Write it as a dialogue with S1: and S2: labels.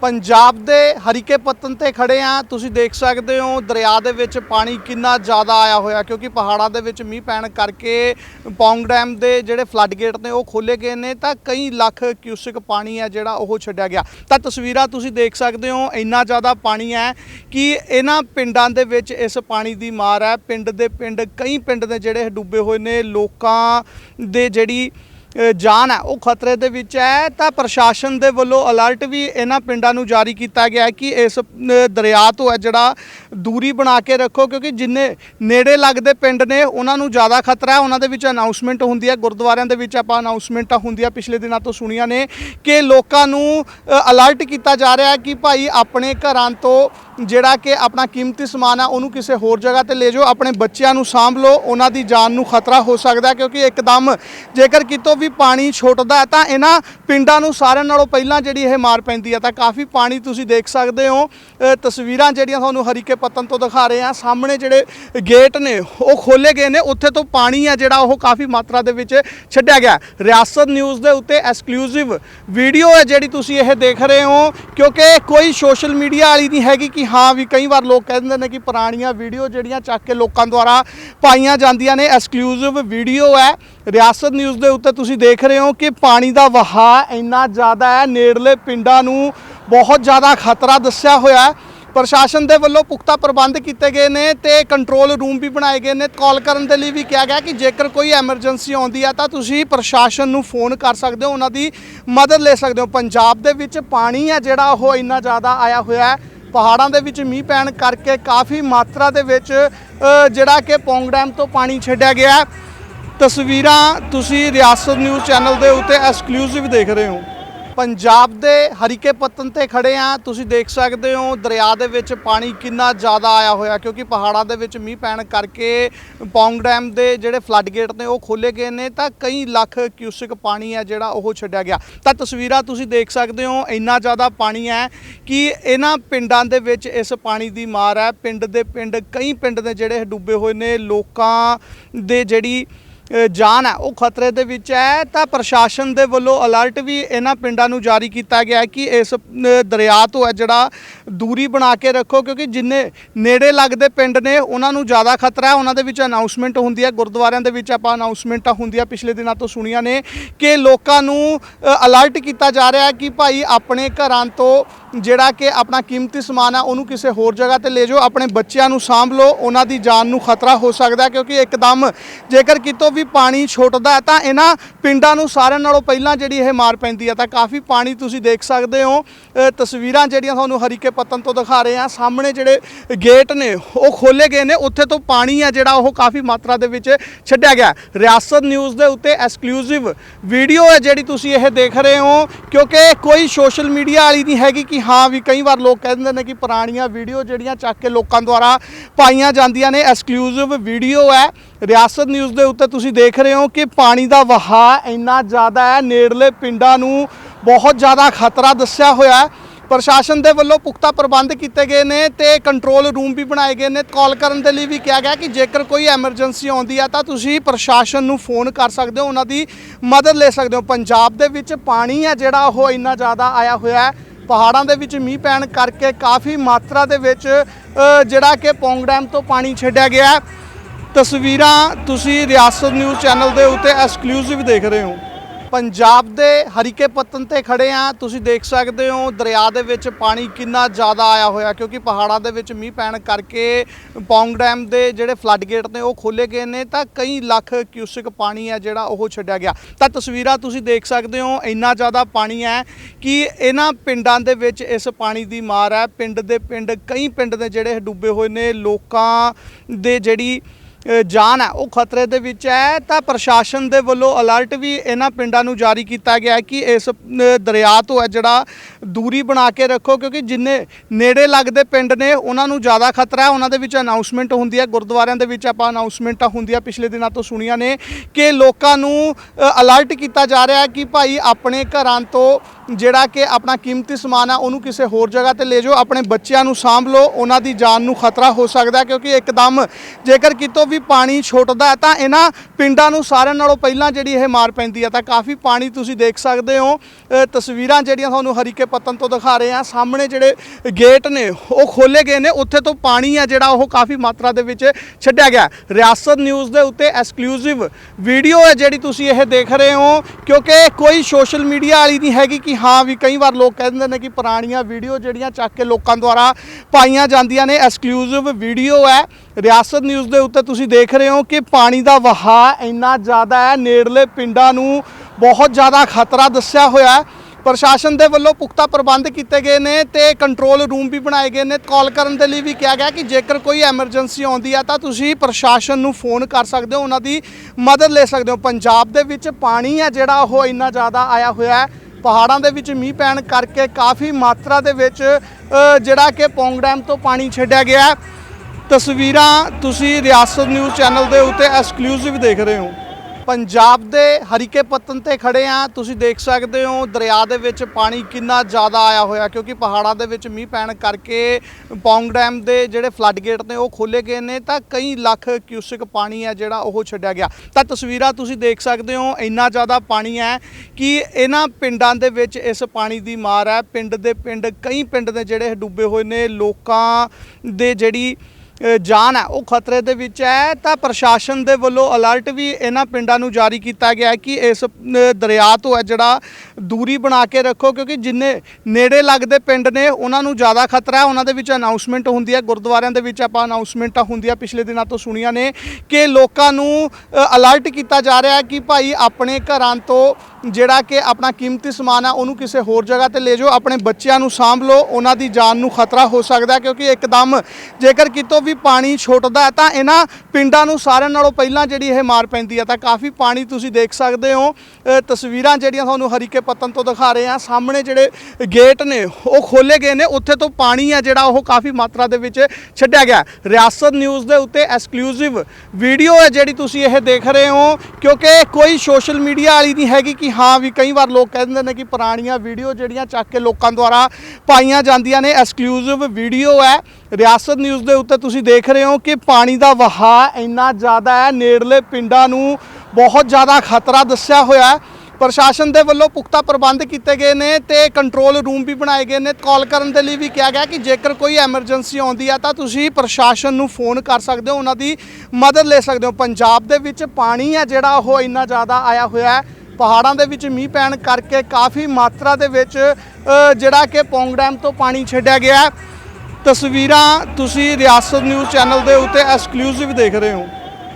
S1: ਪੰਜਾਬ ਦੇ ਹਰੀਕੇ ਪੱਤਨ ਤੇ ਖੜੇ ਆ। ਤੁਸੀਂ ਦੇਖ ਸਕਦੇ ਹੋ, ਦਰਿਆ ਦੇ ਵਿੱਚ ਪਾਣੀ ਕਿੰਨਾ ਜ਼ਿਆਦਾ ਆਇਆ ਹੋਇਆ, ਕਿਉਂਕਿ ਪਹਾੜਾਂ ਦੇ ਵਿੱਚ ਮੀਂਹ ਪੈਣ ਕਰਕੇ ਪੌਂਗ ਡੈਮ ਦੇ ਜਿਹੜੇ ਫਲੱਡ ਗੇਟ ਨੇ ਉਹ ਖੋਲੇ ਗਏ ਨੇ, ਤਾਂ ਕਈ ਲੱਖ ਕਿਊਸਿਕ ਪਾਣੀ ਹੈ ਜਿਹੜਾ ਉਹ ਛੱਡਿਆ ਗਿਆ। ਤਾਂ ਤਸਵੀਰਾਂ ਤੁਸੀਂ ਦੇਖ ਸਕਦੇ ਹੋ, ਇੰਨਾ ਜ਼ਿਆਦਾ ਪਾਣੀ ਹੈ ਕਿ ਇਹਨਾਂ ਪਿੰਡਾਂ ਦੇ ਵਿੱਚ ਇਸ ਪਾਣੀ ਦੀ ਮਾਰ ਹੈ। ਪਿੰਡ ਦੇ ਪਿੰਡ, ਕਈ ਪਿੰਡ ਨੇ ਜਿਹੜੇ ਡੁੱਬੇ ਹੋਏ ਨੇ। ਲੋਕਾਂ ਦੇ ਜਿਹੜੀ ਜਾਨ ਹੈ, ਉਹ ਖਤਰੇ ਦੇ ਵਿੱਚ ਹੈ। ਤਾਂ ਪ੍ਰਸ਼ਾਸਨ ਦੇ ਵੱਲੋਂ ਅਲਰਟ ਵੀ ਇਹਨਾਂ ਪਿੰਡਾਂ ਨੂੰ ਜਾਰੀ ਕੀਤਾ ਗਿਆ ਕਿ ਇਸ ਦਰਿਆ ਤੋਂ ਹੈ ਜਿਹੜਾ ਦੂਰੀ ਬਣਾ ਕੇ ਰੱਖੋ, ਕਿਉਂਕਿ ਜਿੰਨੇ ਨੇੜੇ ਲੱਗਦੇ ਪਿੰਡ ਨੇ, ਉਹਨਾਂ ਨੂੰ ਜ਼ਿਆਦਾ ਖਤਰਾ ਹੈ। ਉਹਨਾਂ ਦੇ ਵਿੱਚ ਅਨਾਉਂਸਮੈਂਟ ਹੁੰਦੀ ਹੈ, ਗੁਰਦੁਆਰਿਆਂ ਦੇ ਵਿੱਚ ਆਪਾਂ ਅਨਾਉਂਸਮੈਂਟਾਂ ਹੁੰਦੀਆਂ ਪਿਛਲੇ ਦਿਨਾਂ ਤੋਂ ਸੁਣੀਆਂ ਨੇ ਕਿ ਲੋਕਾਂ ਨੂੰ ਅਲਰਟ ਕੀਤਾ ਜਾ ਰਿਹਾ ਹੈ ਕਿ ਭਾਈ ਆਪਣੇ ਘਰਾਂ ਤੋਂ ਜਿਹੜਾ ਕਿ ਆਪਣਾ ਕੀਮਤੀ ਸਮਾਨ ਹੈ ਉਹਨੂੰ ਕਿਸੇ ਹੋਰ ਜਗ੍ਹਾ ਤੇ ਲੈ ਜਾਓ, ਆਪਣੇ ਬੱਚਿਆਂ ਨੂੰ ਸਾਂਭ ਲਓ, ਉਹਨਾਂ ਦੀ ਜਾਨ ਨੂੰ ਖਤਰਾ ਹੋ ਸਕਦਾ ਕਿਉਂਕਿ ਇੱਕਦਮ ਜੇਕਰ ਕਿਤੋਂ ਵੀ ਪਾਣੀ ਛੁੱਟਦਾ ਤਾਂ ਇਹਨਾਂ ਪਿੰਡਾਂ ਨੂੰ ਸਾਰਿਆਂ ਨਾਲੋਂ ਪਹਿਲਾਂ ਜਿਹੜੀ ਇਹ ਮਾਰ ਪੈਂਦੀ ਹੈ। ਤਾਂ ਕਾਫੀ ਪਾਣੀ ਤੁਸੀਂ ਦੇਖ ਸਕਦੇ ਹੋ ਤਸਵੀਰਾਂ ਜਿਹੜੀਆਂ ਤੁਹਾਨੂੰ ਹਰੀਕੇ ਪਤਨ ਤੋਂ ਦਿਖਾ ਰਹੇ ਆ ਸਾਹਮਣੇ ਜਿਹੜੇ ਗੇਟ ਨੇ, ਉਹ ਖੋਲੇ ਗਏ ਨੇ, ਉੱਥੇ ਤੋਂ ਪਾਣੀ ਹੈ ਜਿਹੜਾ ਉਹ ਕਾਫੀ ਮਾਤਰਾ ਦੇ ਵਿੱਚ ਛੱਡਿਆ ਗਿਆ ਰਿਆਸਤ ਨਿਊਜ਼ ਦੇ ਉੱਤੇ ਐਕਸਕਲੂਸਿਵ ਵੀਡੀਓ ਹੈ ਜਿਹੜੀ ਤੁਸੀਂ ਇਹ ਦੇਖ ਰਹੇ ਹੋ, ਕਿਉਂਕਿ ਕੋਈ ਸੋਸ਼ਲ ਮੀਡੀਆ ਵਾਲੀ ਨਹੀਂ ਹੈਗੀ ਕਿ ਹਾਂ ਵੀ ਕਈ ਵਾਰ ਲੋਕ ਕਹਿ ਦਿੰਦੇ ਨੇ ਕਿ ਪੁਰਾਣੀਆਂ ਵੀਡੀਓ ਜਿਹੜੀਆਂ ਚੱਕ ਕੇ ਲੋਕਾਂ ਦੁਆਰਾ ਪਾਈਆਂ ਜਾਂਦੀਆਂ ਨੇ ਐਕਸਕਲੂਸਿਵ ਵੀਡੀਓ ਹੈ। ਰਿਆਸਤ ਨਿਊਜ਼ ਦੇ ਉੱਤੇ ਤੁਸੀਂ ਦੇਖ ਰਹੇ ਹੋ ਕਿ ਪਾਣੀ ਦਾ ਵਹਾਅ ਇੰਨਾ ਜ਼ਿਆਦਾ ਹੈ, ਨੇੜਲੇ ਪਿੰਡਾਂ ਨੂੰ ਬਹੁਤ ਜ਼ਿਆਦਾ ਖਤਰਾ ਦੱਸਿਆ ਹੋਇਆ ਹੈ। ਪ੍ਰਸ਼ਾਸਨ ਦੇ ਵੱਲੋਂ ਪੁਖਤਾ ਪ੍ਰਬੰਧ ਕੀਤੇ ਗਏ ਨੇ ਤੇ ਕੰਟਰੋਲ ਰੂਮ ਵੀ ਬਣਾਏ ਗਏ ਨੇ। ਕਾਲ ਕਰਨ ਦੇ ਲਈ ਵੀ ਕਿਹਾ ਗਿਆ ਕਿ ਜੇਕਰ ਕੋਈ ਐਮਰਜੈਂਸੀ ਆਉਂਦੀ ਹੈ ਤਾਂ ਤੁਸੀਂ ਪ੍ਰਸ਼ਾਸਨ ਨੂੰ ਫੋਨ ਕਰ ਸਕਦੇ ਹੋ, ਉਹਨਾਂ ਦੀ ਮਦਦ ਲੈ ਸਕਦੇ ਹੋ। ਪੰਜਾਬ ਦੇ ਵਿੱਚ ਪਾਣੀ ਹੈ ਜਿਹੜਾ, ਉਹ ਇੰਨਾ ਜ਼ਿਆਦਾ ਆਇਆ ਹੋਇਆ ਹੈ। ਪਹਾੜਾਂ ਦੇ ਵਿੱਚ ਮੀਂਹ ਪੈਣ ਕਰਕੇ ਕਾਫੀ ਮਾਤਰਾ ਦੇ ਵਿੱਚ ਜਿਹੜਾ ਕਿ ਪੌਂਗ ਡੈਮ ਤੋਂ ਪਾਣੀ ਛੱਡਿਆ ਗਿਆ ਤਸਵੀਰਾਂ ਤੁਸੀਂ ਰਿਆਸਤ ਨਿਊਜ਼ ਚੈਨਲ ਦੇ ਉੱਤੇ ਐਕਸਕਲੂਸਿਵ ਦੇਖ ਰਹੇ ਹੋ। ਪੰਜਾਬ ਦੇ ਹਰੀਕੇ ਪੱਤਨ ਤੇ ਖੜੇ ਆ। ਤੁਸੀਂ ਦੇਖ ਸਕਦੇ ਹੋ, ਦਰਿਆ ਦੇ ਵਿੱਚ ਪਾਣੀ ਕਿੰਨਾ ਜ਼ਿਆਦਾ ਆਇਆ ਹੋਇਆ, ਕਿਉਂਕਿ ਪਹਾੜਾਂ ਦੇ ਵਿੱਚ ਮੀਂਹ ਪੈਣ ਕਰਕੇ ਪੌਂਗ ਡੈਮ ਦੇ ਜਿਹੜੇ ਫਲੱਡ ਗੇਟ ਨੇ ਉਹ ਖੋਲੇ ਗਏ ਨੇ, ਤਾਂ ਕਈ ਲੱਖ ਕਿਊਸਿਕ ਪਾਣੀ ਹੈ ਜਿਹੜਾ ਉਹ ਛੱਡਿਆ ਗਿਆ। ਤਾਂ ਤਸਵੀਰਾਂ ਤੁਸੀਂ ਦੇਖ ਸਕਦੇ ਹੋ, ਇੰਨਾ ਜ਼ਿਆਦਾ ਪਾਣੀ ਹੈ ਕਿ ਇਹਨਾਂ ਪਿੰਡਾਂ ਦੇ ਵਿੱਚ ਇਸ ਪਾਣੀ ਦੀ ਮਾਰ ਹੈ। ਪਿੰਡ ਦੇ ਪਿੰਡ, ਕਈ ਪਿੰਡ ਨੇ ਜਿਹੜੇ ਡੁੱਬੇ ਹੋਏ ਨੇ, ਲੋਕਾਂ ਦੇ ਜਿਹੜੀ ਜਾਨ ਹੈ, ਉਹ ਖਤਰੇ ਦੇ ਵਿੱਚ ਹੈ। ਤਾਂ ਪ੍ਰਸ਼ਾਸਨ ਦੇ ਵੱਲੋਂ ਅਲਰਟ ਵੀ ਇਹਨਾਂ ਪਿੰਡਾਂ ਨੂੰ ਜਾਰੀ ਕੀਤਾ ਗਿਆ ਹੈ ਕਿ ਇਸ ਦਰਿਆ ਤੋਂ ਹੈ ਜਿਹੜਾ, ਦੂਰੀ ਬਣਾ ਕੇ ਰੱਖੋ, ਕਿਉਂਕਿ ਜਿੰਨੇ ਨੇੜੇ ਲੱਗਦੇ ਪਿੰਡ ਨੇ, ਉਹਨਾਂ ਨੂੰ ਜ਼ਿਆਦਾ ਖਤਰਾ ਹੈ। ਉਹਨਾਂ ਦੇ ਵਿੱਚ ਅਨਾਉਂਸਮੈਂਟ ਹੁੰਦੀ ਹੈ, ਗੁਰਦੁਆਰਿਆਂ ਦੇ ਵਿੱਚ ਆਪਾਂ ਅਨਾਉਂਸਮੈਂਟਾਂ ਹੁੰਦੀਆਂ ਪਿਛਲੇ ਦਿਨਾਂ ਤੋਂ ਸੁਣੀਆਂ ਨੇ ਕਿ ਲੋਕਾਂ ਨੂੰ ਅਲਰਟ ਕੀਤਾ ਜਾ ਰਿਹਾ ਹੈ ਕਿ ਭਾਈ ਆਪਣੇ ਘਰਾਂ ਤੋਂ ਜਿਹੜਾ ਕਿ ਆਪਣਾ ਕੀਮਤੀ ਸਮਾਨ ਆ, ਉਹਨੂੰ ਕਿਸੇ ਹੋਰ ਜਗ੍ਹਾ ਤੇ ਲੈ ਜਾਓ, ਆਪਣੇ ਬੱਚਿਆਂ ਨੂੰ ਸਾਂਭ ਲਓ, ਉਹਨਾਂ ਦੀ ਜਾਨ ਨੂੰ ਖਤਰਾ ਹੋ ਸਕਦਾ ਕਿਉਂਕਿ ਇੱਕਦਮ ਜੇਕਰ ਕਿਤੋਂ ਵੀ ਪਾਣੀ ਛੁੱਟਦਾ ਤਾਂ ਇਹਨਾਂ ਪਿੰਡਾਂ ਨੂੰ ਸਾਰਿਆਂ ਨਾਲੋਂ ਪਹਿਲਾਂ ਜਿਹੜੀ ਇਹ ਮਾਰ ਪੈਂਦੀ ਹੈ। ਤਾਂ ਕਾਫੀ ਪਾਣੀ ਤੁਸੀਂ ਦੇਖ ਸਕਦੇ ਹੋ ਤਸਵੀਰਾਂ ਜਿਹੜੀਆਂ ਤੁਹਾਨੂੰ ਹਰੀਕੇ ਪਤਨ ਤੋਂ ਦਿਖਾ ਰਹੇ ਆ ਸਾਹਮਣੇ ਜਿਹੜੇ ਗੇਟ ਨੇ, ਉਹ ਖੋਲੇ ਗਏ ਨੇ, ਉੱਥੇ ਤੋਂ ਪਾਣੀ ਆ ਜਿਹੜਾ ਉਹ ਕਾਫੀ ਮਾਤਰਾ ਦੇ ਵਿੱਚ ਛੱਡਿਆ ਗਿਆ ਰਿਆਸਤ ਨਿਊਜ਼ ਦੇ ਉੱਤੇ ਐਕਸਕਲੂਸਿਵ ਵੀਡੀਓ ਹੈ ਜਿਹੜੀ ਤੁਸੀਂ ਇਹ ਦੇਖ ਰਹੇ ਹੋ, ਕਿਉਂਕਿ ਕੋਈ ਸੋਸ਼ਲ ਮੀਡੀਆ ਵਾਲੀ ਨਹੀਂ ਹੈਗੀ ਕਿ ਹਾਂ, ਵੀ ਕਈ ਵਾਰ ਲੋਕ ਕਹਿ ਦਿੰਦੇ ਨੇ ਕਿ ਪੁਰਾਣੀਆਂ ਵੀਡੀਓ ਜਿਹੜੀਆਂ ਚੱਕ ਕੇ ਲੋਕਾਂ ਦੁਆਰਾ ਪਾਈਆਂ ਜਾਂਦੀਆਂ ਨੇ ਐਕਸਕਲੂਸਿਵ ਵੀਡੀਓ ਹੈ। ਰਿਆਸਤ ਨਿਊਜ਼ ਦੇ ਉੱਤੇ ਤੁਸੀਂ ਦੇਖ ਰਹੇ ਹੋ ਕਿ ਪਾਣੀ ਦਾ ਵਹਾਅ ਇੰਨਾ ਜ਼ਿਆਦਾ ਹੈ, ਨੇੜਲੇ ਪਿੰਡਾਂ ਨੂੰ ਬਹੁਤ ਜ਼ਿਆਦਾ ਖਤਰਾ ਦੱਸਿਆ ਹੋਇਆ ਹੈ। ਪ੍ਰਸ਼ਾਸਨ ਦੇ ਵੱਲੋਂ ਪੁਖਤਾ ਪ੍ਰਬੰਧ ਕੀਤੇ ਗਏ ਨੇ ਤੇ ਕੰਟਰੋਲ ਰੂਮ ਵੀ ਬਣਾਏ ਗਏ ਨੇ। ਕਾਲ ਕਰਨ ਦੇ ਲਈ ਵੀ ਕਿਹਾ ਗਿਆ ਕਿ ਜੇਕਰ ਕੋਈ ਐਮਰਜੈਂਸੀ ਆਉਂਦੀ ਹੈ ਤਾਂ ਤੁਸੀਂ ਪ੍ਰਸ਼ਾਸਨ ਨੂੰ ਫੋਨ ਕਰ ਸਕਦੇ ਹੋ, ਉਹਨਾਂ ਦੀ ਮਦਦ ਲੈ ਸਕਦੇ ਹੋ। ਪੰਜਾਬ ਦੇ ਵਿੱਚ ਪਾਣੀ ਹੈ ਜਿਹੜਾ, ਉਹ ਇੰਨਾ ਜ਼ਿਆਦਾ ਆਇਆ ਹੋਇਆ ਹੈ। ਪਹਾੜਾਂ ਦੇ ਵਿੱਚ ਮੀਂਹ ਪੈਣ ਕਰਕੇ ਕਾਫੀ ਮਾਤਰਾ ਦੇ ਵਿੱਚ ਜਿਹੜਾ ਕਿ ਪੌਂਗ ਡੈਮ ਤੋਂ ਪਾਣੀ ਛੱਡਿਆ ਗਿਆ ਤਸਵੀਰਾਂ ਤੁਸੀਂ ਰਿਆਸਤ ਨਿਊਜ਼ ਚੈਨਲ ਦੇ ਉੱਤੇ ਐਕਸਕਲੂਸਿਵ ਦੇਖ ਰਹੇ ਹੋ। ਪੰਜਾਬ ਦੇ ਹਰੀਕੇ ਪੱਤਨ ਤੇ ਖੜੇ ਆ। ਤੁਸੀਂ ਦੇਖ ਸਕਦੇ ਹੋ, ਦਰਿਆ ਦੇ ਵਿੱਚ ਪਾਣੀ ਕਿੰਨਾ ਜ਼ਿਆਦਾ ਆਇਆ ਹੋਇਆ, ਕਿਉਂਕਿ ਪਹਾੜਾਂ ਦੇ ਵਿੱਚ ਮੀਂਹ ਪੈਣ ਕਰਕੇ ਪੌਂਗ ਡੈਮ ਦੇ ਜਿਹੜੇ ਫਲੱਡ ਗੇਟ ਨੇ, ਉਹ ਖੋਲੇ ਗਏ ਨੇ। ਤਾਂ ਕਈ ਲੱਖ ਕਿਊਸਿਕ ਪਾਣੀ ਹੈ ਜਿਹੜਾ ਉਹ ਛੱਡਿਆ ਗਿਆ। ਤਾਂ ਤਸਵੀਰਾਂ ਤੁਸੀਂ ਦੇਖ ਸਕਦੇ ਹੋ, ਇੰਨਾ ਜ਼ਿਆਦਾ ਪਾਣੀ ਹੈ ਕਿ ਇਹਨਾਂ ਪਿੰਡਾਂ ਦੇ ਵਿੱਚ ਇਸ ਪਾਣੀ ਦੀ ਮਾਰ ਹੈ। ਪਿੰਡ ਦੇ ਪਿੰਡ, ਕਈ ਪਿੰਡ ਨੇ ਜਿਹੜੇ ਡੁੱਬੇ ਹੋਏ ਨੇ। ਲੋਕਾਂ ਦੇ ਜਿਹੜੀ ਜਾਨ ਹੈ, ਉਹ ਖਤਰੇ ਦੇ ਵਿੱਚ ਹੈ। ਤਾਂ ਪ੍ਰਸ਼ਾਸਨ ਦੇ ਵੱਲੋਂ ਅਲਰਟ ਵੀ ਇਹਨਾਂ ਪਿੰਡਾਂ ਨੂੰ ਜਾਰੀ ਕੀਤਾ ਗਿਆ ਹੈ ਕਿ ਇਸ ਦਰਿਆ ਤੋਂ ਹੈ ਜਿਹੜਾ ਦੂਰੀ ਬਣਾ ਕੇ ਰੱਖੋ, ਕਿਉਂਕਿ ਜਿੰਨੇ ਨੇੜੇ ਲੱਗਦੇ ਪਿੰਡ ਨੇ, ਉਹਨਾਂ ਨੂੰ ਜ਼ਿਆਦਾ ਖਤਰਾ ਹੈ। ਉਹਨਾਂ ਦੇ ਵਿੱਚ ਅਨਾਉਂਸਮੈਂਟ ਹੁੰਦੀ ਹੈ, ਗੁਰਦੁਆਰਿਆਂ ਦੇ ਵਿੱਚ ਆਪਾਂ ਅਨਾਉਂਸਮੈਂਟਾਂ ਹੁੰਦੀਆਂ ਪਿਛਲੇ ਦਿਨਾਂ ਤੋਂ ਸੁਣੀਆਂ ਨੇ ਕਿ ਲੋਕਾਂ ਨੂੰ ਅਲਰਟ ਕੀਤਾ ਜਾ ਰਿਹਾ ਹੈ ਕਿ ਭਾਈ ਆਪਣੇ ਘਰਾਂ ਤੋਂ ਜਿਹੜਾ ਕਿ ਆਪਣਾ ਕੀਮਤੀ ਸਮਾਨ ਆ ਉਹਨੂੰ ਕਿਸੇ ਹੋਰ ਜਗ੍ਹਾ ਤੇ ਲੈ ਜਾਓ। ਆਪਣੇ ਬੱਚਿਆਂ ਨੂੰ ਸਾਂਭ ਲਓ, ਉਹਨਾਂ ਦੀ ਜਾਨ ਨੂੰ ਖਤਰਾ ਹੋ ਸਕਦਾ ਕਿਉਂਕਿ ਇੱਕਦਮ ਜੇਕਰ ਕਿਤੋਂ ਵੀ ਵੀ ਪਾਣੀ ਛੁੱਟਦਾ ਤਾਂ ਇਹਨਾਂ ਪਿੰਡਾਂ ਨੂੰ ਸਾਰਿਆਂ ਨਾਲੋਂ ਪਹਿਲਾਂ ਜਿਹੜੀ ਇਹ ਮਾਰ ਪੈਂਦੀ ਹੈ ਤਾਂ ਕਾਫੀ ਪਾਣੀ ਤੁਸੀਂ ਦੇਖ ਸਕਦੇ ਹੋ। ਤਸਵੀਰਾਂ ਜਿਹੜੀਆਂ ਤੁਹਾਨੂੰ ਹਰੀਕੇ ਪਤਨ ਤੋਂ ਦਿਖਾ ਰਹੇ ਆ ਸਾਹਮਣੇ ਜਿਹੜੇ ਗੇਟ ਨੇ, ਉਹ ਖੋਲੇ ਗਏ ਨੇ। ਉੱਥੇ ਤੋਂ ਪਾਣੀ ਹੈ ਜਿਹੜਾ ਉਹ ਕਾਫੀ ਮਾਤਰਾ ਦੇ ਵਿੱਚ ਛੱਡਿਆ ਗਿਆ। ਰਿਆਸਤ ਨਿਊਜ਼ ਦੇ ਉੱਤੇ ਐਕਸਕਲੂਸਿਵ ਵੀਡੀਓ ਹੈ ਜਿਹੜੀ ਤੁਸੀਂ ਇਹ ਦੇਖ ਰਹੇ ਹੋ। ਕਿਉਂਕਿ ਕੋਈ ਸੋਸ਼ਲ ਮੀਡੀਆ ਵਾਲੀ ਨਹੀਂ ਹੈਗੀ ਕਿ ਹਾਂ ਵੀ ਕਈ ਵਾਰ ਲੋਕ ਕਹਿੰਦੇ ਨੇ ਕਿ ਪੁਰਾਣੀਆਂ ਵੀਡੀਓ ਜਿਹੜੀਆਂ ਚੱਕ ਕੇ ਲੋਕਾਂ ਦੁਆਰਾ ਪਾਈਆਂ ਜਾਂਦੀਆਂ ਨੇ। ਐਕਸਕਲੂਸਿਵ ਵੀਡੀਓ ਹੈ। ਰਿਆਸਤ ਨਿਊਜ਼ ਦੇ ਉੱਤੇ ਤੁਸੀਂ ਦੇਖ ਰਹੇ ਹੋ ਕਿ ਪਾਣੀ ਦਾ ਵਹਾਅ ਇੰਨਾ ਜ਼ਿਆਦਾ ਹੈ। ਨੇੜਲੇ ਪਿੰਡਾਂ ਨੂੰ ਬਹੁਤ ਜ਼ਿਆਦਾ ਖਤਰਾ ਦੱਸਿਆ ਹੋਇਆ ਹੈ। ਪ੍ਰਸ਼ਾਸਨ ਦੇ ਵੱਲੋਂ ਪੁਖਤਾ ਪ੍ਰਬੰਧ ਕੀਤੇ ਗਏ ਨੇ ਤੇ ਕੰਟਰੋਲ ਰੂਮ ਵੀ ਬਣਾਏ ਗਏ ਨੇ। ਕਾਲ ਕਰਨ ਦੇ ਲਈ ਵੀ ਕਿਹਾ ਗਿਆ ਕਿ ਜੇਕਰ ਕੋਈ ਐਮਰਜੈਂਸੀ ਆਉਂਦੀ ਆ ਤਾਂ ਤੁਸੀਂ ਪ੍ਰਸ਼ਾਸਨ ਨੂੰ ਫੋਨ ਕਰ ਸਕਦੇ ਹੋ, ਉਹਨਾਂ ਦੀ ਮਦਦ ਲੈ ਸਕਦੇ ਹੋ। ਪੰਜਾਬ ਦੇ ਵਿੱਚ ਪਾਣੀ ਹੈ ਜਿਹੜਾ, ਉਹ ਇੰਨਾ ਜ਼ਿਆਦਾ ਆਇਆ ਹੋਇਆ ਹੈ। ਪਹਾੜਾਂ ਦੇ ਵਿੱਚ ਮੀਂਹ ਪੈਣ ਕਰਕੇ ਕਾਫੀ ਮਾਤਰਾ ਦੇ ਵਿੱਚ ਜਿਹੜਾ ਕਿ ਪੌਂਗ ਡੈਮ ਤੋਂ ਪਾਣੀ ਛੱਡਿਆ ਗਿਆ ਹੈ। ਤਸਵੀਰਾਂ ਤੁਸੀਂ ਰਿਆਸਤ ਨਿਊਜ਼ ਚੈਨਲ ਦੇ ਉੱਤੇ ਐਕਸਕਲੂਸਿਵ ਦੇਖ ਰਹੇ ਹੋ। ਪੰਜਾਬ ਦੇ ਹਰੀਕੇ ਪੱਤਨ ਤੇ ਖੜੇ ਆ, ਤੁਸੀਂ ਦੇਖ ਸਕਦੇ ਹੋ ਦਰਿਆ ਦੇ ਵਿੱਚ ਪਾਣੀ ਕਿੰਨਾ ਜ਼ਿਆਦਾ ਆਇਆ ਹੋਇਆ, ਕਿਉਂਕਿ ਪਹਾੜਾਂ ਦੇ ਵਿੱਚ ਮੀਂਹ ਪੈਣ ਕਰਕੇ ਪੌਂਗ ਡੈਮ ਦੇ ਜਿਹੜੇ ਫਲੱਡ ਗੇਟ ਨੇ ਉਹ ਖੋਲੇ ਗਏ ਨੇ, ਤਾਂ ਕਈ ਲੱਖ ਕਿਊਸਿਕ ਪਾਣੀ ਹੈ ਜਿਹੜਾ ਉਹ ਛੱਡਿਆ ਗਿਆ। ਤਾਂ ਤਸਵੀਰਾਂ ਤੁਸੀਂ ਦੇਖ ਸਕਦੇ ਹੋ, ਇੰਨਾ ਜ਼ਿਆਦਾ ਪਾਣੀ ਹੈ ਕਿ ਇਹਨਾਂ ਪਿੰਡਾਂ ਦੇ ਵਿੱਚ ਇਸ ਪਾਣੀ ਦੀ ਮਾਰ ਹੈ। ਪਿੰਡ ਦੇ ਪਿੰਡ, ਕਈ ਪਿੰਡ ਨੇ ਜਿਹੜੇ ਡੁੱਬੇ ਹੋਏ ਨੇ, ਲੋਕਾਂ ਦੇ ਜਿਹੜੀ ਜਾਨ ਹੈ, ਉਹ ਖਤਰੇ ਦੇ ਵਿੱਚ ਹੈ। ਤਾਂ ਪ੍ਰਸ਼ਾਸਨ ਦੇ ਵੱਲੋਂ ਅਲਰਟ ਵੀ ਇਹਨਾਂ ਪਿੰਡਾਂ ਨੂੰ ਜਾਰੀ ਕੀਤਾ ਗਿਆ ਹੈ ਕਿ ਇਸ ਦਰਿਆ ਤੋਂ ਹੈ ਜਿਹੜਾ, ਦੂਰੀ ਬਣਾ ਕੇ ਰੱਖੋ, ਕਿਉਂਕਿ ਜਿੰਨੇ ਨੇੜੇ ਲੱਗਦੇ ਪਿੰਡ ਨੇ, ਉਹਨਾਂ ਨੂੰ ਜ਼ਿਆਦਾ ਖਤਰਾ ਹੈ। ਉਹਨਾਂ ਦੇ ਵਿੱਚ ਅਨਾਉਂਸਮੈਂਟ ਹੁੰਦੀ ਹੈ, ਗੁਰਦੁਆਰਿਆਂ ਦੇ ਵਿੱਚ ਆਪਾਂ ਅਨਾਉਂਸਮੈਂਟਾਂ ਹੁੰਦੀਆਂ ਪਿਛਲੇ ਦਿਨਾਂ ਤੋਂ ਸੁਣੀਆਂ ਨੇ ਕਿ ਲੋਕਾਂ ਨੂੰ ਅਲਰਟ ਕੀਤਾ ਜਾ ਰਿਹਾ ਹੈ ਕਿ ਭਾਈ ਆਪਣੇ ਘਰਾਂ ਤੋਂ ਜਿਹੜਾ ਕਿ ਆਪਣਾ ਕੀਮਤੀ ਸਮਾਨ ਆ, ਉਹਨੂੰ ਕਿਸੇ ਹੋਰ ਜਗ੍ਹਾ ਤੇ ਲੈ ਜਾਓ, ਆਪਣੇ ਬੱਚਿਆਂ ਨੂੰ ਸਾਂਭ ਲਓ, ਉਹਨਾਂ ਦੀ ਜਾਨ ਨੂੰ ਖਤਰਾ ਹੋ ਸਕਦਾ ਕਿਉਂਕਿ ਇੱਕਦਮ ਜੇਕਰ ਕਿਤੋਂ ਵੀ ਪਾਣੀ ਛੁੱਟਦਾ ਤਾਂ ਇਹਨਾਂ ਪਿੰਡਾਂ ਨੂੰ ਸਾਰਿਆਂ ਨਾਲੋਂ ਪਹਿਲਾਂ ਜਿਹੜੀ ਇਹ ਮਾਰ ਪੈਂਦੀ ਹੈ। ਤਾਂ ਕਾਫੀ ਪਾਣੀ ਤੁਸੀਂ ਦੇਖ ਸਕਦੇ ਹੋ ਤਸਵੀਰਾਂ ਜਿਹੜੀਆਂ ਤੁਹਾਨੂੰ ਹਰੀਕੇ ਪਤਨ ਤੋਂ ਦਿਖਾ ਰਹੇ ਆ ਸਾਹਮਣੇ ਜਿਹੜੇ ਗੇਟ ਨੇ, ਉਹ ਖੋਲੇ ਗਏ ਨੇ, ਉੱਥੇ ਤੋਂ ਪਾਣੀ ਆ ਜਿਹੜਾ ਉਹ ਕਾਫੀ ਮਾਤਰਾ ਦੇ ਵਿੱਚ ਛੱਡਿਆ ਗਿਆ ਰਿਆਸਤ ਨਿਊਜ਼ ਦੇ ਉੱਤੇ ਐਕਸਕਲੂਸਿਵ ਵੀਡੀਓ ਹੈ ਜਿਹੜੀ ਤੁਸੀਂ ਇਹ ਦੇਖ ਰਹੇ ਹੋ, ਕਿਉਂਕਿ ਕੋਈ ਸੋਸ਼ਲ ਮੀਡੀਆ ਵਾਲੀ ਨਹੀਂ ਹੈਗੀ ਕਿ ਹਾਂ, ਵੀ ਕਈ ਵਾਰ ਲੋਕ ਕਹਿੰਦੇ ਨੇ ਕਿ ਪੁਰਾਣੀਆਂ ਵੀਡੀਓ ਜਿਹੜੀਆਂ ਚੱਕ ਕੇ ਲੋਕਾਂ ਦੁਆਰਾ ਪਾਈਆਂ ਜਾਂਦੀਆਂ ਨੇ ਐਕਸਕਲੂਸਿਵ ਵੀਡੀਓ ਹੈ। ਰਿਆਸਤ ਨਿਊਜ਼ ਦੇ ਉੱਤੇ ਤੁਸੀਂ ਦੇਖ ਰਹੇ ਹੋ ਕਿ ਪਾਣੀ ਦਾ ਵਹਾਅ ਇੰਨਾ ਜ਼ਿਆਦਾ ਹੈ, ਨੇੜਲੇ ਪਿੰਡਾਂ ਨੂੰ ਬਹੁਤ ਜ਼ਿਆਦਾ ਖਤਰਾ ਦੱਸਿਆ ਹੋਇਆ ਹੈ। ਪ੍ਰਸ਼ਾਸਨ ਦੇ ਵੱਲੋਂ ਪੁਖਤਾ ਪ੍ਰਬੰਧ ਕੀਤੇ ਗਏ ਨੇ ਤੇ ਕੰਟਰੋਲ ਰੂਮ ਵੀ ਬਣਾਏ ਗਏ ਨੇ। ਕਾਲ ਕਰਨ ਦੇ ਲਈ ਵੀ ਕਿਹਾ ਗਿਆ ਕਿ ਜੇਕਰ ਕੋਈ ਐਮਰਜੈਂਸੀ ਆਉਂਦੀ ਆ ਤਾਂ ਤੁਸੀਂ ਪ੍ਰਸ਼ਾਸਨ ਨੂੰ ਫੋਨ ਕਰ ਸਕਦੇ ਹੋ, ਉਹਨਾਂ ਦੀ ਮਦਦ ਲੈ ਸਕਦੇ ਹੋ। ਪੰਜਾਬ ਦੇ ਵਿੱਚ ਪਾਣੀ ਹੈ ਜਿਹੜਾ, ਉਹ ਇੰਨਾ ਜ਼ਿਆਦਾ ਆਇਆ ਹੋਇਆ ਹੈ। ਪਹਾੜਾਂ ਦੇ ਵਿੱਚ ਮੀਂਹ ਪੈਣ ਕਰਕੇ ਕਾਫੀ ਮਾਤਰਾ ਦੇ ਵਿੱਚ ਜਿਹੜਾ ਕਿ ਪੌਂਗ ਡੈਮ ਤੋਂ ਪਾਣੀ ਛੱਡਿਆ ਗਿਆ ਤਸਵੀਰਾਂ ਤੁਸੀਂ ਰਿਆਸਤ ਨਿਊਜ਼ ਚੈਨਲ ਦੇ ਉੱਤੇ ਐਕਸਕਲੂਸਿਵ ਦੇਖ ਰਹੇ ਹੋ।